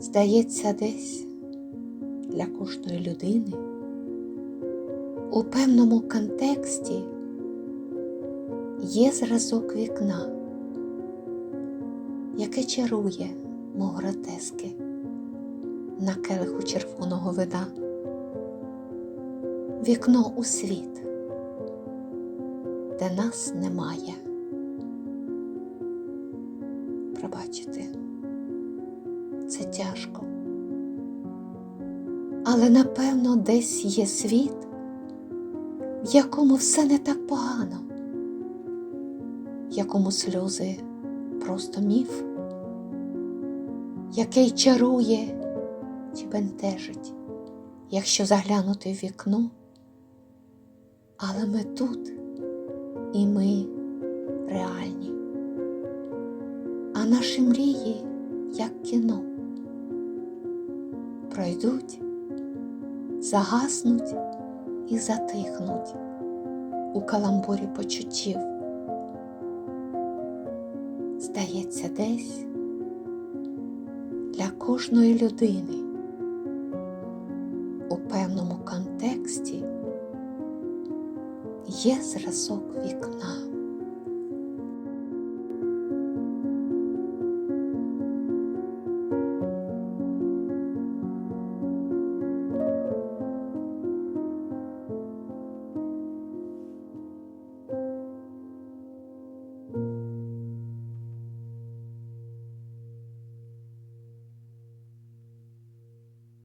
Здається, десь для кожної людини у певному контексті є зразок вікна, яке чарує, мов гротески на келиху червоного вина. Вікно у світ, де нас немає. Пробачити, це тяжко. Але напевно десь є світ, в якому все не так погано, в якому сльози просто міф, який чарує чи бентежить, якщо заглянути в вікно. Але ми тут і ми наші мрії, як кіно, пройдуть, загаснуть і затихнуть у каламбурі почуттів. Здається, десь для кожної людини у певному контексті є зразок вікна.